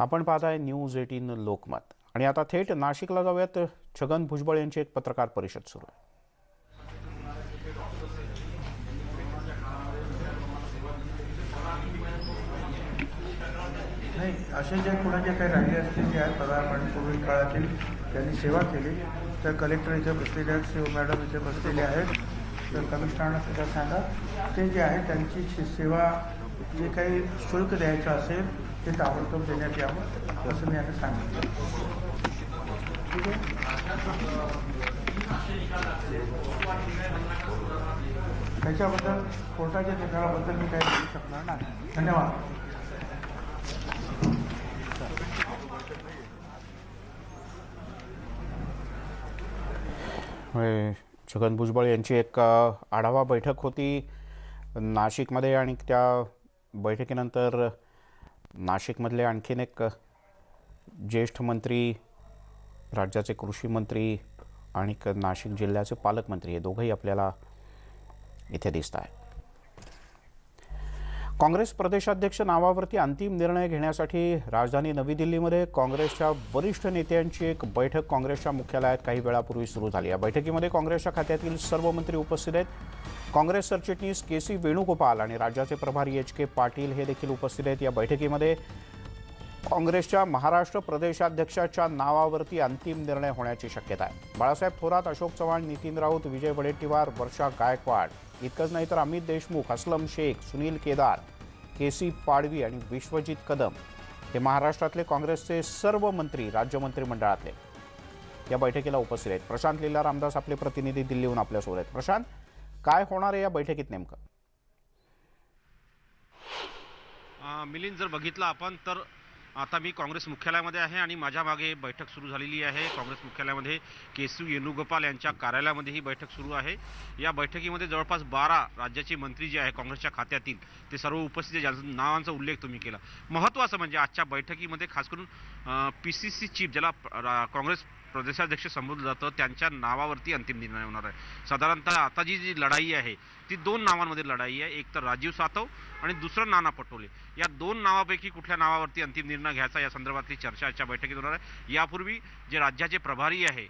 आपण पाहताय news eighteen Lokmat. आणि आता थेट नाशिकला जाऊयात. छगन भुजबळ यांची एक पत्रकार परिषद सुरू आहे. नाही असे जे कुणाचे काही राहिले असतील जे आहेत पदार्पण पूर्वी काळातील त्यांनी सेवा केली. तर कलेक्टर इथे बसलेले आहेत शिव मॅडम इथे बसलेले आहेत. तर कमिशनरना सुद्धा सांगा. ते जे आहे त्यांची सेवा जे काही शुल्क द्यायचं असेल ते ताबडतोब देण्यात यावं असं मी आता सांगितलं ठीक आहे त्याच्याबद्दल कोर्टाच्या निकालाबद्दल मी काही बोलू शकणार नाही. धन्यवाद. छगन भुजबळ यांची एक आढावा बैठक होती नाशिकमध्ये आणि त्या बैठकीनंतर नाशिकमधले आणखीन एक ज्येष्ठ मंत्री राज्याचे कृषी मंत्री आणि नाशिक जिल्ह्याचे पालकमंत्री हे दोघंही आपल्याला इथे दिसत आहेत. काँग्रेस प्रदेशाध्यक्ष नावावरती अंतिम निर्णय घेण्यासाठी राजधानी नवी दिल्लीमध्ये काँग्रेसच्या वरिष्ठ नेत्यांची एक बैठक काँग्रेसच्या मुख्यालयात काही वेळापूर्वी सुरू झाली. या बैठकीमध्ये काँग्रेसच्या खात्यातील सर्व मंत्री उपस्थित आहेत. काँग्रेस सरचिटणीस के सी वेणुगोपाल आणि राज्याचे प्रभारी एच के पाटील हे देखील उपस्थित आहेत या बैठकीमध्ये. काँग्रेसच्या महाराष्ट्र प्रदेशाध्यक्षाच्या नावावरती अंतिम निर्णय होण्याची शक्यता आहे. बाळासाहेब थोरात अशोक चव्हाण नितीन राऊत विजय वडेट्टीवार वर्षा गायकवाड इतकंच नाही तर अमित देशमुख असलम शेख सुनील केदार के सी पाडवी आणि विश्वजित कदम हे महाराष्ट्रातले काँग्रेसचे सर्व मंत्री राज्य मंत्रिमंडळातले. या बैठकीला उपस्थित आहेत. प्रशांत लीला रामदास आपले प्रतिनिधी दिल्लीहून आपल्यासोबत आहेत. प्रशांत? काय होणार आहे या बैठकीत नेमकं? मिलिंद जर बघितलं आपण तर आता मी काँग्रेस मुख्यालयामध्ये आहे आणि माझ्या मागे बैठक सुरू झालेली आहे. काँग्रेस मुख्यालयामध्ये केसू वेणुगोपाल यांच्या कार्यालयामध्ये ही बैठक सुरू आहे. या बैठकीमध्ये जवळपास बारा राज्याचे मंत्री जे आहे काँग्रेसच्या खात्यातील ते सर्व उपस्थित ज्यांचं नावांचा उल्लेख तुम्ही केला. महत्त्वाचं म्हणजे आजच्या बैठकीमध्ये खास करून पी सी सी चीफ ज्याला काँग्रेस प्रदेशाध्यक्ष संबोधलं जातं त्यांच्या नावावरती अंतिम निर्णय होणार आहे. साधारणतः आता जी जी लढाई आहे ती दोन नावांमध्ये लढाई आहे. एक तर राजीव सातव आणि दुसरं नाना पटोले. या दोन नावापैकी कुठल्या नावावरती अंतिम निर्णय घ्यायचा या संदर्भातली चर्चा आजच्या बैठकीत होणार आहे. यापूर्वी जे राज्याचे प्रभारी आहे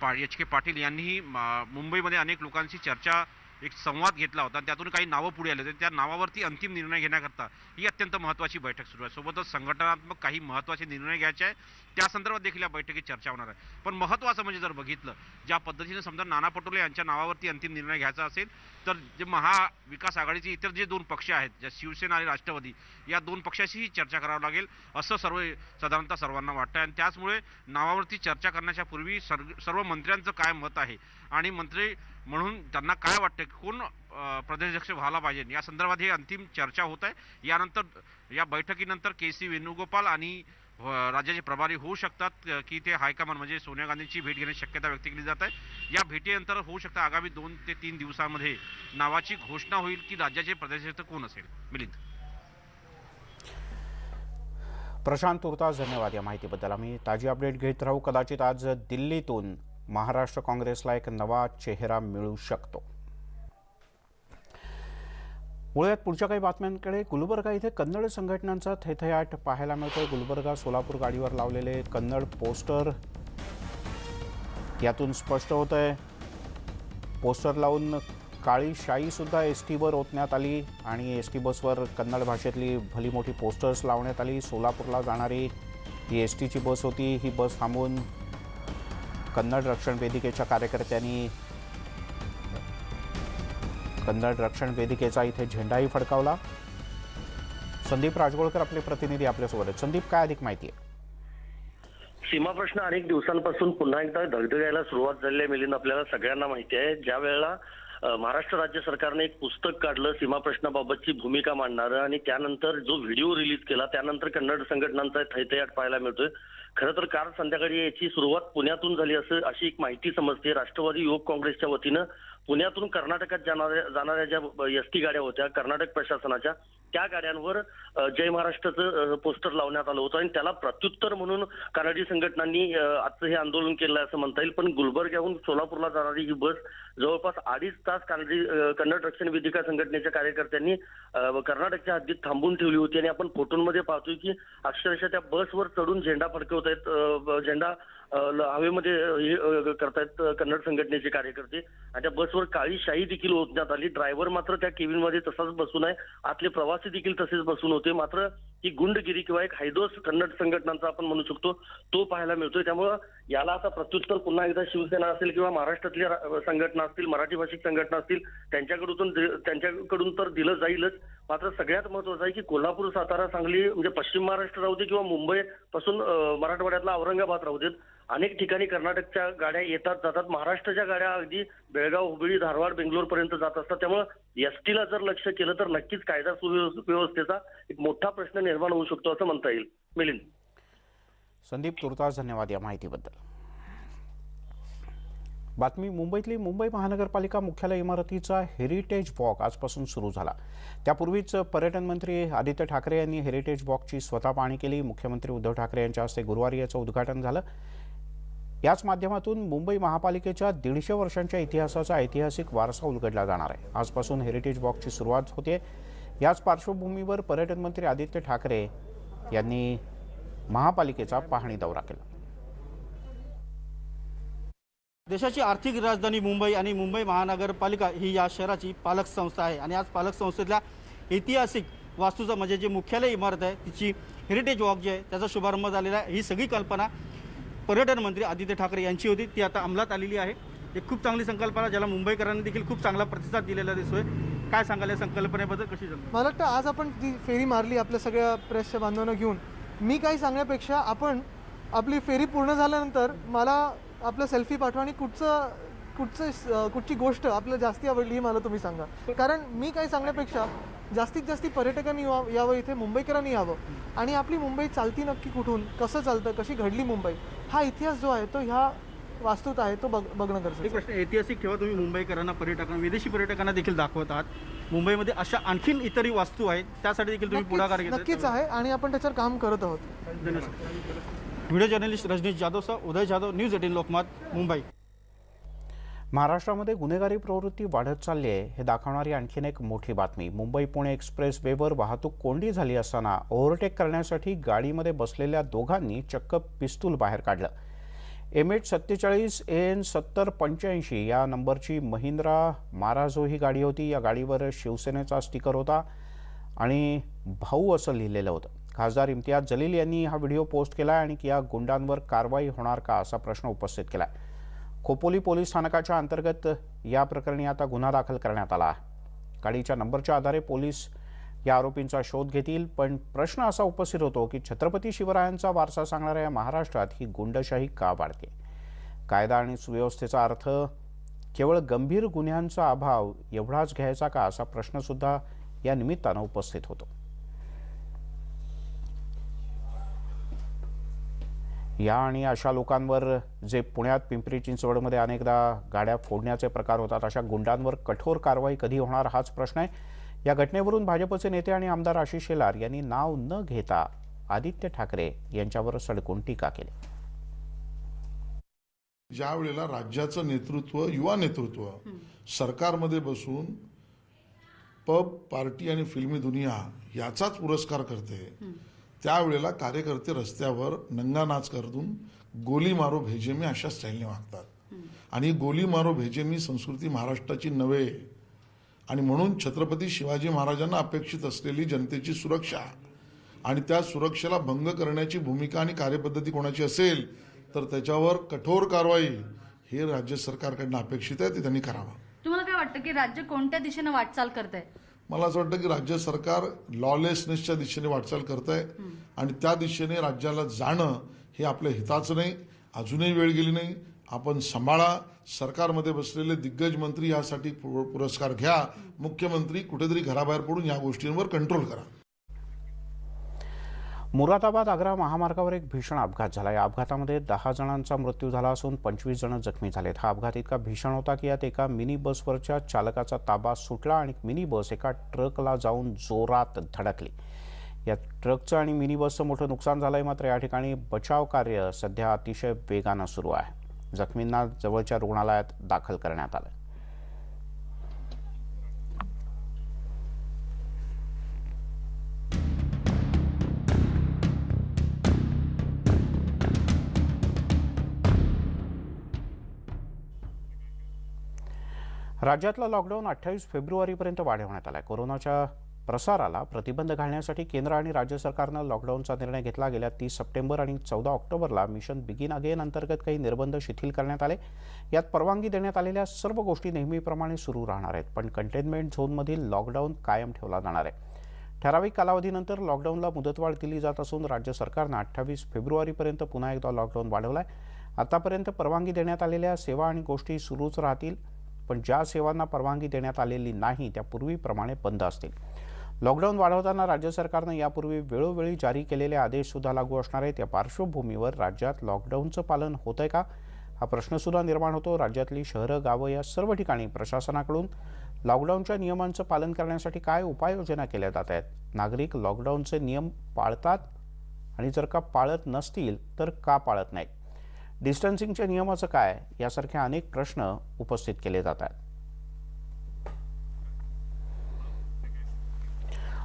पा एच के पाटील यांनीही मुंबईमध्ये अनेक लोकांशी चर्चा एक संवाद घेतला होता आणि त्यातून काही नावं पुढे आले. होते त्या नावावरती अंतिम निर्णय घेण्याकरता ही अत्यंत महत्त्वाची बैठक सुरू आहे. सोबतच संघटनात्मक काही महत्त्वाचे निर्णय घ्यायचे आहे त्या संदर्भात देखील या बैठकीत चर्चा होणार आहे. पण महत्त्वाचं म्हणजे जर बघितलं ज्या पद्धतीने समजा नाना पटोले यांच्या नावावरती अंतिम निर्णय घ्यायचा असेल तर जे महाविकास आघाडीचे इतर जे दोन पक्ष आहेत ज्या शिवसेना आणि राष्ट्रवादी या दोन पक्षाशीही चर्चा करावी लागेल असं सर्व साधारणतः सर्वांना वाटतं आणि त्याचमुळे नावावरती चर्चा करण्याच्या पूर्वी सर्व सर्व मंत्र्यांचं काय मत आहे? आणि मंत्री म्हणून त्यांना काय वाटतं की कोण प्रदेशाध्यक्ष व्हायला पाहिजे? या संदर्भात ही अंतिम चर्चा होत आहे. यानंतर या बैठकीनंतर के सी वेणुगोपाल आणि राज्याचे प्रभारी होऊ शकतात की ते हायकमांड म्हणजे सोनिया गांधींची भेट घेण्याची शक्यता व्यक्त केली जात आहे. या भेटीनंतर होऊ शकतं आगामी दोन ते तीन दिवसामध्ये नावाची घोषणा होईल की राज्याचे प्रदेशाध्यक्ष कोण असेल? मिलिंद. प्रशांत तुर्तास धन्यवाद या माहितीबद्दल. आम्ही ताजी अपडेट घेत राहू. कदाचित आज दिल्लीतून महाराष्ट्र काँग्रेसला एक नवा चेहरा मिळू शकतो. वळूयात पुढच्या काही बातम्यांकडे गुलबर्गा इथे कन्नड संघटनांचा थैथयाट पाहायला मिळतोय. गुलबर्गा सोलापूर गाडीवर लावलेले कन्नड पोस्टर यातून स्पष्ट होत आहे पोस्टर लावून काळी शाई सुद्धा एस टीवर ओतण्यात आली आणि एस टी बसवर कन्नड भाषेतली भली मोठी पोस्टर्स लावण्यात आली. सोलापूरला जाणारी ही एस टीची बस होती. ही बस थांबून कन्नड रक्षण वेदिकेच्या कार्यकर्त्यांनी कन्नड रक्षण वेदिकेचा इथे झेंडाही फडकावला. संदीप राजगोळकर आपले प्रतिनिधी आपल्यासोबत आहेत. संदीप काय अधिक माहिती आहे? सीमा प्रश्न अनेक दिवसांपासून पुन्हा एकदा धगधगायला सुरुवात झालेली आहे मिलिंद आपल्याला सगळ्यांना माहिती आहे. ज्या वेळेला महाराष्ट्र राज्य सरकारने एक पुस्तक काढलं सीमा प्रश्नाबाबतची भूमिका मांडणारं आणि त्यानंतर जो व्हिडिओ रिलीज केला त्यानंतर कन्नड संघटनांचा थैथयाट पाहायला मिळतोय. खरं तर काल संध्याकाळी याची सुरुवात पुण्यातून झाली असं अशी एक माहिती समजते. राष्ट्रवादी युवक काँग्रेसच्या वतीनं पुण्यातून कर्नाटकात जाणाऱ्या जाणाऱ्या ज्या एस टी गाड्या होत्या कर्नाटक प्रशासनाच्या त्या गाड्यांवर जय महाराष्ट्राचं पोस्टर लावण्यात आलं होतं. आणि त्याला प्रत्युत्तर म्हणून कानडी संघटनांनी आजचं हे आंदोलन केलं असं म्हणता येईल. पण गुलबर्ग्याहून सोलापूरला जाणारी ही बस जवळपास अडीच तास कानडी कन्नड रक्षण वेदिका संघटनेच्या कार्यकर्त्यांनी कर्नाटकच्या हद्दीत थांबून ठेवली होती. आणि आपण फोटोंमध्ये पाहतोय की अक्षरशः त्या बसवर चढून झेंडा फडकवत आहेत झेंडा हवेमध्ये हे करतायत कन्नड संघटनेचे कार्यकर्ते. आणि त्या बसवर काळी शाही देखील ओतण्यात आली. ड्रायव्हर मात्र त्या केबिनमध्ये तसाच बसून आहे. आतले प्रवासी देखील तसेच बसून होते. मात्र ही गुंडगिरी किंवा एक हैदोस कन्नड संघटनांचा आपण म्हणू शकतो तो पाहायला मिळतोय. त्यामुळं याला आता प्रत्युत्तर पुन्हा एकदा शिवसेना असेल किंवा महाराष्ट्रातल्या संघटना असतील मराठी भाषिक संघटना असतील त्यांच्याकडून त्यांच्याकडून तर दिलं जाईलच. मात्र सगळ्यात महत्वाचं आहे की कोल्हापूर सातारा सांगली म्हणजे पश्चिम महाराष्ट्र राहू दे किंवा मुंबई पासून मराठवाड्यातला औरंगाबाद राहू देत. अनेक ठिकाणी कर्नाटकच्या गाड्या येतात जातात. महाराष्ट्राच्या गाड्या अगदी बेळगाव हुबळी धारवाड बेंगलोर पर्यंत जात असतात. त्यामुळे एसटीला जर लक्ष केलं तर नक्कीच कायदा सुव्यवस्थेचा एक मोठा प्रश्न निर्माण होऊ शकतो असं म्हणता येईल. मिलिंद. संदीप तुर्तास धन्यवाद या माहितीबद्दल. बातमी मुंबईतली मुंबई महानगरपालिका मुख्यालय इमारतीचा हेरिटेज वॉक आजपासून सुरू झाला. त्यापूर्वीच पर्यटन मंत्री आदित्य ठाकरे यांनी हेरिटेज वॉकची स्वतः पाहणी केली. मुख्यमंत्री उद्धव ठाकरे यांच्या हस्ते गुरुवारी याचं उद्घाटन झालं. याच माध्यमातून मुंबई महापालिकेच्या दीडशे वर्षांच्या इतिहासाचा ऐतिहासिक वारसा उलगडला जाणार आहे. आजपासून हेरिटेज वॉकची सुरुवात होते. याच पार्श्वभूमीवर पर्यटन मंत्री आदित्य ठाकरे यांनी महापालिकेचा पाहणी दौरा केला. देशाची आर्थिक राजधानी मुंबई आणि मुंबई महानगरपालिका ही या शहराची पालक संस्था आहे. आणि आज पालक संस्थेतल्या ऐतिहासिक वास्तूचं म्हणजे जे मुख्यालय इमारत आहे तिची हेरिटेज वॉक जी आहे त्याचा शुभारंभ झालेला आहे. ही सगळी कल्पना पर्यटन मंत्री आदित्य ठाकरे यांची होती. ती आता अंमलात आलेली आहे. एक खूप चांगली संकल्पना ज्याला मुंबईकरांनी देखील खूप चांगला प्रतिसाद दिलेला दिसतोय. काय सांगाल या संकल्पनेबद्दल? कशी जमली मला वाटतं आज आपण ती फेरी मारली आपल्या सगळ्या प्रेसच्या बांधवांना घेऊन. मी काही सांगण्यापेक्षा आपण आपली फेरी पूर्ण झाल्यानंतर मला आपलं सेल्फी पाठवा आणि कुठचं कुठचं कुठची गोष्ट आपल्याला जास्ती आवडली ही मला तुम्ही सांगा. कारण मी काही सांगण्यापेक्षा जास्तीत जास्त पर्यटकांनी यावं यावं इथे मुंबईकरांनी यावं. आणि आपली मुंबई चालती नक्की कुठून कसं चालतं कशी घडली मुंबई हा इतिहास जो आहे तो ह्या वास्तूत आहे तो बघ बघणं गरजेचं एक प्रश्न ऐतिहासिक ठेवा तुम्ही मुंबईकरांना पर्यटकांना विदेशी पर्यटकांना देखील दाखवत आहात मुंबईमध्ये अशा आणखीन इतरही वास्तू आहेत त्यासाठी देखील तुम्ही पुढाकार नक्कीच घेत नक्कीच आहे आणि आपण त्याच्यावर काम करत आहोत. व्हिडिओ जर्नलिस्ट रजनीश जाधवसह उदय जाधव न्यूज एटीन लोकमत मुंबई. महाराष्ट्रामध्ये गुन्हेगारी प्रवृत्ती वाढत चालली आहे हे दाखवणारी आणखीन एक मोठी बातमी. मुंबई पुणे एक्सप्रेस वेवर वाहतूक कोंडी झाली असताना ओव्हरटेक करण्यासाठी गाडीमध्ये बसलेल्या दोघांनी चक्क पिस्तूल बाहेर काढलं. एम एच सत्तेचाळीस एन सत्तर पंच्याऐंशी या नंबरची महिंद्रा माराझो ही गाडी होती. या गाडीवर शिवसेनेचा स्टिकर होता आणि भाऊ असं लिहिलेलं होतं. खासदार इम्तियाज जलील यांनी हा व्हिडिओ पोस्ट केला आणि या गुंडांवर कारवाई होणार का असा प्रश्न उपस्थित केला खोपोली पोलीस स्थानकाच्या अंतर्गत या प्रकरणी आता गुन्हा दाखल करण्यात आला आहे. गाडीच्या नंबरच्या आधारे पोलीस या आरोपींचा शोध घेतील. पण प्रश्न असा उपस्थित होतो की छत्रपती शिवरायांचा वारसा सांगणाऱ्या या महाराष्ट्रात ही गुंडशाही का वाढते? कायदा आणि सुव्यवस्थेचा अर्थ केवळ गंभीर गुन्ह्यांचा अभाव एवढाच घ्यायचा का असा प्रश्नसुद्धा या निमित्तानं उपस्थित होतो. या आणि अशा लोकांवर जे पुण्यात पिंपरी चिंचवडमध्ये अनेकदा गाड्या फोडण्याचे प्रकार होतात अशा गुंडांवर कठोर कारवाई कधी होणार हाच प्रश्न आहे. या घटनेवरून भाजपचे नेते आणि आमदार आशिष शेलार यांनी नाव न घेता आदित्य ठाकरे यांच्यावर सडकून टीका केली. ज्या वेळेला राज्याचं नेतृत्व युवा नेतृत्व सरकारमध्ये बसून पब पार्टी आणि फिल्मी दुनिया याचाच पुरस्कार करते त्यावेळेला कार्यकर्ते रस्त्यावर नंगा नाच करून गोली मारो भेजेमी अशा स्टाईलने वागतात. आणि गोली मारो भेजेमी संस्कृती महाराष्ट्राची नव्हे आणि म्हणून छत्रपती शिवाजी महाराजांना अपेक्षित असलेली जनतेची सुरक्षा आणि त्या सुरक्षेला भंग करण्याची भूमिका आणि कार्यपद्धती कोणाची असेल तर त्याच्यावर कठोर कारवाई हे राज्य सरकारकडनं अपेक्षित आहे ते त्यांनी करावं. तुम्हाला काय वाटतं की राज्य कोणत्या दिशेने वाटचाल करत आहे मला असं वाटतं की राज्य सरकार लॉलेसनेसच्या दिशेने वाटचाल करत आहे आणि त्या दिशेने राज्याला जाणं हे आपल्या हिताचं नाही अजूनही वेळ गेली नाही. आपण सांभाळा. सरकारमध्ये बसलेले दिग्गज मंत्री यासाठी पु- पुरस्कार घ्या. मुख्यमंत्री कुठेतरी घराबाहेर पडून या गोष्टींवर कंट्रोल करा. मुरादाबाद आग्रा महामार्गावर एक भीषण अपघात झाला. या अपघातामध्ये दहा जणांचा मृत्यू झाला असून पंचवीस जण जखमी झालेत. हा अपघात इतका भीषण होता की यात एका मिनी बसवरच्या चालकाचा ताबा सुटला आणि मिनी बस एका ट्रकला जाऊन जोरात धडकली. या ट्रकचं आणि मिनी बसचं मोठं नुकसान झालंय. मात्र या ठिकाणी बचाव कार्य सध्या अतिशय वेगानं सुरू आहे. जखमींना जवळच्या रुग्णालयात दाखल करण्यात आलं. राज्यातला लॉकडाऊन अठ्ठावीस फेब्रुवारीपर्यंत वाढवण्यात आला आहे कोरोनाच्या प्रसाराला प्रतिबंध घालण्यासाठी केंद्र आणि राज्य सरकारनं लॉकडाऊनचा निर्णय घेतला. गेल्या तीस सप्टेंबर आणि चौदा ऑक्टोबरला मिशन बिगिन अगेन अंतर्गत काही निर्बंध शिथिल करण्यात आले. यात परवानगी देण्यात आलेल्या सर्व गोष्टी नेहमीप्रमाणे सुरू राहणार आहेत पण कंटेनमेंट झोनमधील लॉकडाऊन कायम ठेवला जाणार आहे. ठराविक कालावधीनंतर लॉकडाऊनला मुदतवाढ दिली जात असून राज्य सरकारनं अठ्ठावीस फेब्रुवारीपर्यंत पुन्हा एकदा लॉकडाऊन वाढवला आहे आतापर्यंत परवानगी देण्यात आलेल्या सेवा आणि गोष्टी सुरूच राहतील पण ज्या सेवांना परवानगी देण्यात आलेली नाही त्या पूर्वीप्रमाणे बंद असतील. लॉकडाऊन वाढवताना राज्य सरकारनं यापूर्वी वेळोवेळी जारी केलेले आदेशसुद्धा लागू असणार आहेत. या पार्श्वभूमीवर राज्यात लॉकडाऊनचं पालन होत आहे का? हा प्रश्नसुद्धा निर्माण होतो. राज्यातली शहरं गावं या सर्व ठिकाणी प्रशासनाकडून लॉकडाऊनच्या नियमांचं पालन करण्यासाठी काय उपाययोजना केल्या जात आहेत? नागरिक लॉकडाऊनचे नियम पाळतात आणि जर का पाळत नसतील तर का पाळत नाहीत? डिस्टन्सिंगच्या नियमाचं काय? यासारखे अनेक प्रश्न उपस्थित केले जात आहेत.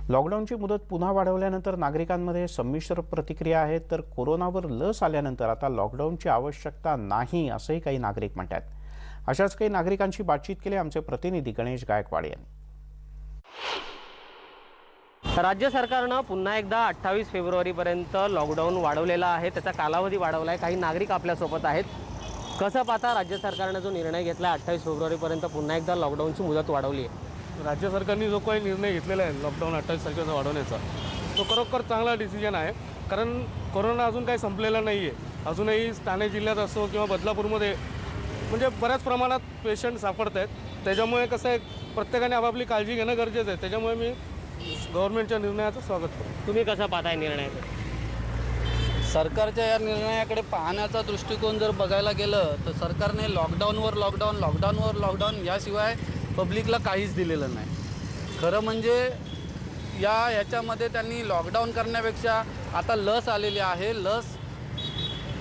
लॉकडाऊनची मुदत पुन्हा वाढवल्यानंतर नागरिकांमध्ये संमिश्र प्रतिक्रिया आहेत तर कोरोनावर लस आल्यानंतर आता लॉकडाऊनची आवश्यकता नाही असंही काही नागरिक म्हणतात. अशाच काही नागरिकांशी बातचीत केली आमचे प्रतिनिधी गणेश गायकवाड यांनी. राज्य सरकारनं पुन्हा एकदा अठ्ठावीस फेब्रुवारीपर्यंत लॉकडाऊन वाढवलेला आहे त्याचा कालावधी वाढवला आहे काही नागरिक आपल्यासोबत आहेत. कसं पाहता राज्य सरकारनं जो निर्णय घेतला आहे अठ्ठावीस फेब्रुवारीपर्यंत पुन्हा एकदा लॉकडाऊनची मुदत वाढवली आहे राज्य सरकारने जो काही निर्णय घेतलेला आहे लॉकडाऊन अठ्ठावीस तारखेचा वाढवण्याचा तो खरोखर चांगला डिसिजन आहे. कारण कोरोना अजून काही संपलेला नाही आहे अजूनही ठाणे जिल्ह्यात असो किंवा बदलापूरमध्ये म्हणजे बऱ्याच प्रमाणात पेशंट सापडत आहेत. त्याच्यामुळे कसं आहे प्रत्येकाने आपापली काळजी घेणं गरजेचं आहे. त्याच्यामुळे मी गव्हर्नमेंटच्या निर्णयाचं स्वागत करतो. तुम्ही कसं पाहताय निर्णय? सरकारच्या या निर्णयाकडे पाहण्याचा दृष्टिकोन जर बघायला गेलं तर सरकारने लॉकडाऊनवर लॉकडाऊन लॉकडाऊनवर लॉकडाऊन याशिवाय पब्लिकला काहीच दिलेलं नाही. खरं म्हणजे या ह्याच्यामध्ये त्यांनी लॉकडाऊन करण्यापेक्षा आता लस आलेली आहे. लस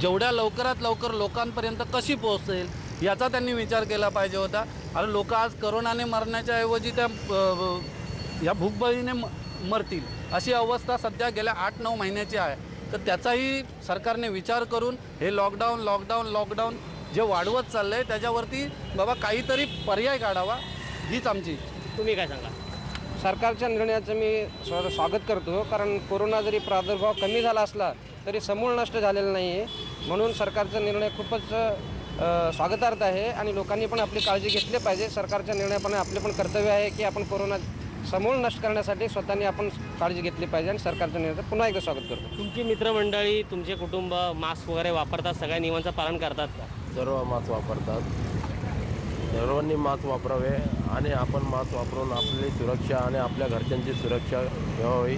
जेवढ्या लवकरात लवकर लोकांपर्यंत कशी पोहोचेल याचा त्यांनी विचार केला पाहिजे होता. आणि लोक आज करोनाने मरण्याच्या ऐवजी त्या ह्या या भूकबळीने म मरतील अशी अवस्था सध्या गेल्या आठ नऊ महिन्याची आहे. तर त्याचाही सरकारने विचार करून हे लॉकडाऊन लॉकडाऊन लॉकडाऊन जे वाढवत चाललं आहे त्याच्यावरती बाबा काहीतरी पर्याय काढावा. हीच आमची. तुम्ही काय सांगा सरकारच्या निर्णयाचं मी स्वा स्वागत करतो कारण कोरोना जरी प्रादुर्भाव कमी झाला असला तरी समूळ नष्ट झालेला नाही आहे म्हणून सरकारचा निर्णय खूपच अ, स्वागतार्थ आहे आणि लोकांनी पण आपली काळजी घेतली पाहिजे. सरकारच्या निर्णयाप्रमाणे आपले पण कर्तव्य आहे की आपण कोरोना समूळ नष्ट करण्यासाठी स्वतःने आपण काळजी घेतली पाहिजे आणि सरकारच्या निर्णयाचं पुन्हा एकदा स्वागत करतो. तुमची मित्रमंडळी तुमचे कुटुंब मास्क वगैरे वापरतात सगळ्या नियमांचं पालन करतात का? सर्व मास्क वापरतात. सर्वांनी मास्क वापरावे आणि आपण मास्क वापरून आपली सुरक्षा आणि आपल्या घरच्यांची सुरक्षा ठेवावी.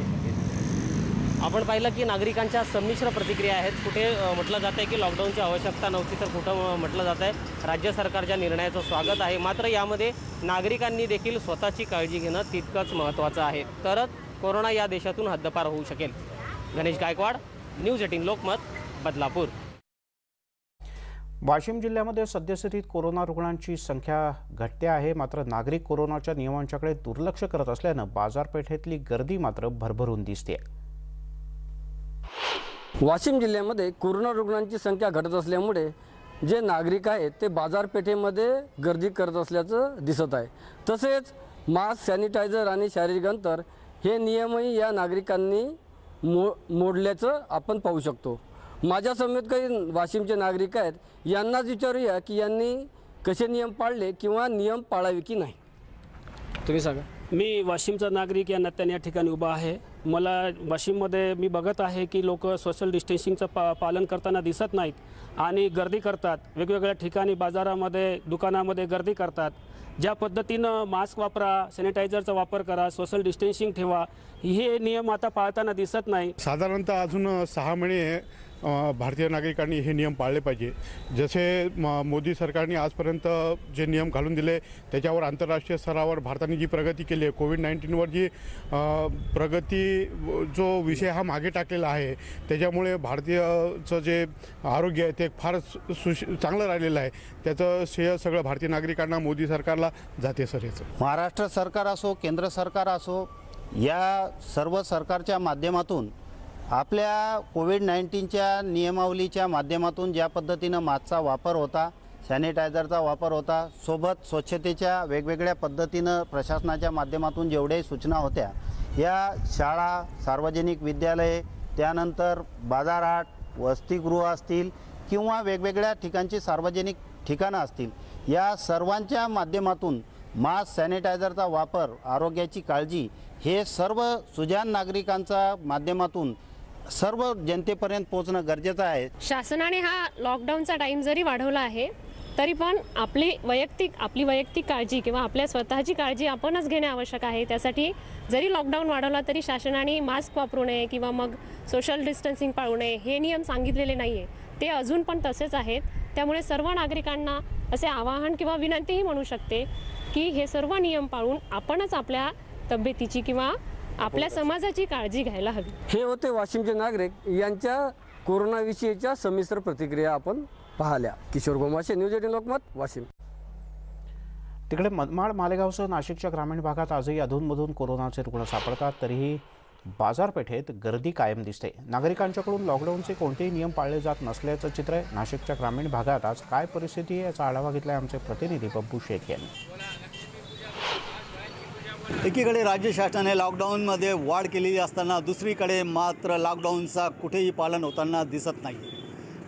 आपण पाहिलं की नागरिकांच्या संमिश्र प्रतिक्रिया आहेत. कुठे म्हटलं जात आहे की लॉकडाऊनची आवश्यकता नव्हती तर कुठं म्हटलं जात आहे. राज्य सरकारच्या निर्णयाचं स्वागत आहे. मात्र यामध्ये नागरिकांनी देखील स्वतःची काळजी घेणं तितकंच महत्त्वाचं आहे. तरच कोरोना या देशातून हद्दपार होऊ शकेल. Ganesh Gaikwad news eighteen Lokmat Badlapur. Washim जिल्ह्यामध्ये सद्यस्थितीत कोरोना रुग्णांची संख्या घटते आहे. मात्र नागरिक कोरोनाच्या नियमांच्याकडे दुर्लक्ष करत असल्यानं बाजारपेठेतली गर्दी मात्र भरभरून दिसते. वाशिम जिल्ह्यामध्ये कोरोना रुग्णांची संख्या घटत असल्यामुळे जे नागरिक आहेत ते बाजारपेठेमध्ये गर्दी करत असल्याचं दिसत आहे. तसेच मास्क सॅनिटायझर आणि शारीरिक अंतर हे नियमही या नागरिकांनी मो मोडल्याचं आपण पाहू शकतो. माझ्या समेत काही वाशिमचे नागरिक आहेत यांनाच विचारूया की यांनी कसे नियम पाळले किंवा नियम पाळावे की नाही. तुम्ही सांगा. मी वाशिमचा नागरिक या नात्याने या ठिकाणी उभा आहे. मला वाशिममध्ये मी बघत आहे की लोक सोशल डिस्टन्सिंगचं पा पालन करताना दिसत नाहीत आणि गर्दी करतात. वेगवेगळ्या ठिकाणी बाजारामध्ये दुकानामध्ये गर्दी करतात. ज्या पद्धतीनं मास्क वापरा सॅनिटायझरचा वापर करा सोशल डिस्टन्सिंग ठेवा हे नियम आता पाळताना दिसत नाही. साधारणतः अजून सहा महिने भारतीय नागरिकांनी हे नियम पाळले पाहिजे. जसे म मोदी सरकारने आजपर्यंत जे नियम घालून दिले त्याच्यावर आंतरराष्ट्रीय स्तरावर भारताने जी प्रगती केली आहे कोविड नाईन्टीनवर जी प्रगती जो विषय हा मागे टाकलेला आहे त्याच्यामुळे भारतीयचं जे आरोग्य आहे ते फार सुश चांगलं राहिलेलं आहे. त्याचं श्रेय सगळं भारतीय नागरिकांना मोदी सरकारला जाते सर याचं. महाराष्ट्र सरकार असो केंद्र सरकार असो या सर्व सरकारच्या माध्यमातून आपल्या कोविड नाईन्टीनच्या नियमावलीच्या माध्यमातून ज्या पद्धतीनं मास्कचा वापर होता सॅनिटायझरचा वापर होता सोबत स्वच्छतेच्या वेगवेगळ्या पद्धतीनं प्रशासनाच्या माध्यमातून जेवढ्याही सूचना होत्या या शाळा सार्वजनिक विद्यालये त्यानंतर बाजारहाट वसतिगृह असतील किंवा वेगवेगळ्या ठिकाणची सार्वजनिक ठिकाणं असतील या सर्वांच्या माध्यमातून मास्क सॅनिटायझरचा वापर आरोग्याची काळजी हे सर्व सुजान नागरिकांच्या माध्यमातून सर्व जनतेपर्यंत पोहोचणं गरजेचं आहे. शासनाने हा लॉकडाऊनचा टाईम जरी वाढवला आहे तरी पण आपली वैयक्तिक आपली वैयक्तिक काळजी किंवा आपल्या स्वतःची काळजी आपणच घेणे आवश्यक आहे. त्यासाठी जरी लॉकडाऊन वाढवला तरी शासनाने मास्क वापरू नये किंवा मग सोशल डिस्टन्सिंग पाळू नये हे नियम सांगितलेले नाही आहे ते अजून पण तसेच आहेत. त्यामुळे सर्व नागरिकांना असे आवाहन किंवा विनंतीही म्हणू शकते की हे सर्व नियम पाळून आपणच आपल्या तब्येतीची किंवा आपल्या समाजाची काळजी घ्यायला हवी. हे होते वाशिमचे नागरिक. यांच्या कोरोनाविषयीच्या संमिश्र प्रतिक्रिया आपण पाहिल्या. Kishor Gomashe news eighteen Lokmat Washim. तिकडे मनमाड मालेगावसह नाशिकच्या ग्रामीण भागात आजही अधूनमधून कोरोनाचे रुग्ण सापडतात. तरीही बाजारपेठेत गर्दी कायम दिसते. नागरिकांच्याकडून लॉकडाऊनचे कोणतेही नियम पाळले जात नसल्याचं चित्र आहे नाशिकच्या ग्रामीण भागात आज काय परिस्थिती आहे याचा आढावा घेतला आमचे प्रतिनिधी बब्बू शेख यांनी. एकीकडे राज्य शासनाने लॉकडाऊनमध्ये वाढ केलेली असताना दुसरीकडे मात्र लॉकडाऊनचा कुठेही पालन होताना दिसत नाही.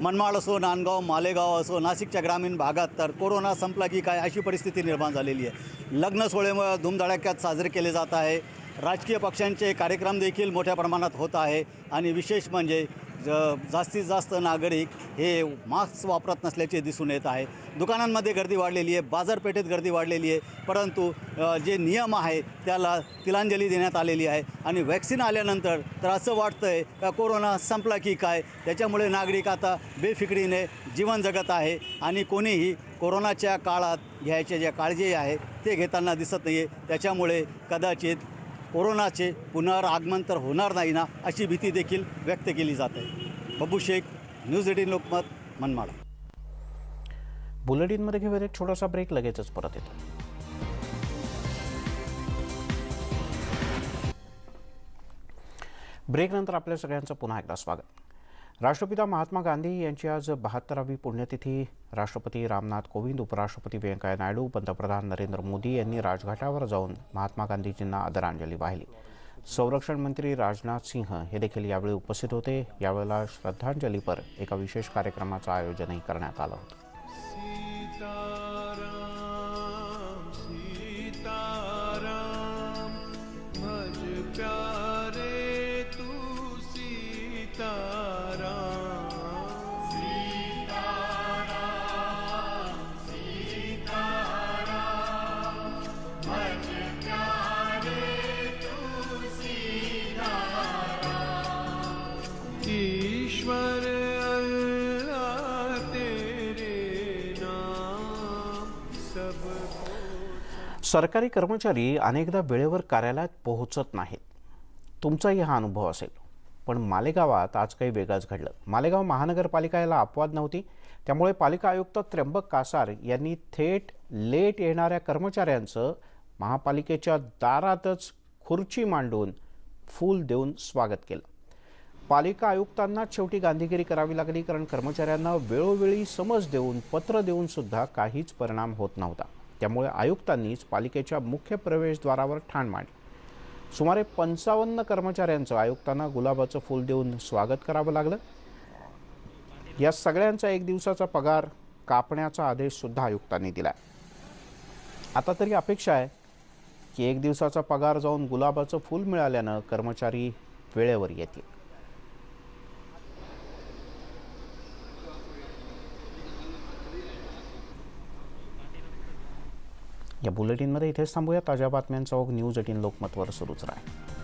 मनमाड असो नांदगाव मालेगाव असो नाशिकच्या ग्रामीण भागात तर कोरोना संपला की काय अशी परिस्थिती निर्माण झालेली आहे. लग्न सोहळेमुळे धुमधडाक्यात साजरे केले जात आहे. राजकीय पक्षांचे कार्यक्रम देखील मोठ्या प्रमाणात होत आहे आणि विशेष म्हणजे ज जास्तीत जास्त नागरिक हे मास्क वापरत नसल्याचे दिसून येत आहे. दुकानांमध्ये गर्दी वाढलेली आहे बाजारपेठेत गर्दी वाढलेली आहे परंतु जे नियम आहे त्याला तिलांजली देण्यात आलेली आहे आणि वॅक्सिन आल्यानंतर तर असं वाटतं आहे का कोरोना संपला की काय त्याच्यामुळे नागरिक आता बेफिक्रीने जीवन जगत आहे आणि कोणीही कोरोनाच्या काळात घ्यायच्या ज्या काळजी आहे ते घेताना दिसत नाही आहे त्याच्यामुळे कदाचित कोरोनाचे पुनरागमन तर होणार नाही ना अशी भीती देखील व्यक्त केली जाते बबू शेख न्यूज एटीन लोकमत मनमाड. बुलेटिनमध्ये घेऊयात एक छोटासा ब्रेक लगेचच परत येतो. ब्रेकनंतर आपल्या सगळ्यांचं पुन्हा एकदा स्वागत. राष्ट्रपिता महात्मा गांधी यांची आज बहात्तरावी पुण्यतिथी. राष्ट्रपती रामनाथ कोविंद उपराष्ट्रपती व्यंकय्या नायडू पंतप्रधान नरेंद्र मोदी यांनी राजघाटावर जाऊन महात्मा गांधीजींना आदरांजली वाहिली. संरक्षण मंत्री राजनाथ सिंह हे देखील यावेळी उपस्थित होते. यावेळेला श्रद्धांजलीपर एका विशेष कार्यक्रमाचं आयोजनही करण्यात आलं होतं. सरकारी कर्मचारी अनेकदा वेळेवर कार्यालयात पोहोचत नाहीत. तुमचाही हा अनुभव असेल. पण मालेगावात आज काही वेगळंच घडलं. मालेगाव महानगरपालिका याला अपवाद नव्हती. त्यामुळे पालिका आयुक्त त्र्यंबक कासार यांनी थेट लेट येणाऱ्या कर्मचाऱ्यांचं महापालिकेच्या दारातच खुर्ची मांडून फूल देऊन स्वागत केलं. पालिका आयुक्तांनाच शेवटी गांधीगिरी करावी लागली कारण कर्मचाऱ्यांना वेळोवेळी समज देऊन पत्र देऊन सुद्धा काहीच परिणाम होत नव्हता. त्यामुळे आयुक्तांनीच पालिकेच्या मुख्य प्रवेशद्वारावर ठाण मांडली. सुमारे पंचावन्न कर्मचाऱ्यांचं आयुक्तांना गुलाबाचं फूल देऊन स्वागत करावं लागलं. या सगळ्यांचा एक दिवसाचा पगार कापण्याचा आदेश सुद्धा आयुक्तांनी दिला आता तरी अपेक्षा आहे की एक दिवसाचा पगार जाऊन गुलाबाचं फूल मिळाल्यानं कर्मचारी वेळेवर येतील. या बुलेटिनमध्ये इथेच थांबूया. ताज्या बातम्यांचा ओघ न्यूज एटीन लोकमतवर सुरूच राहील.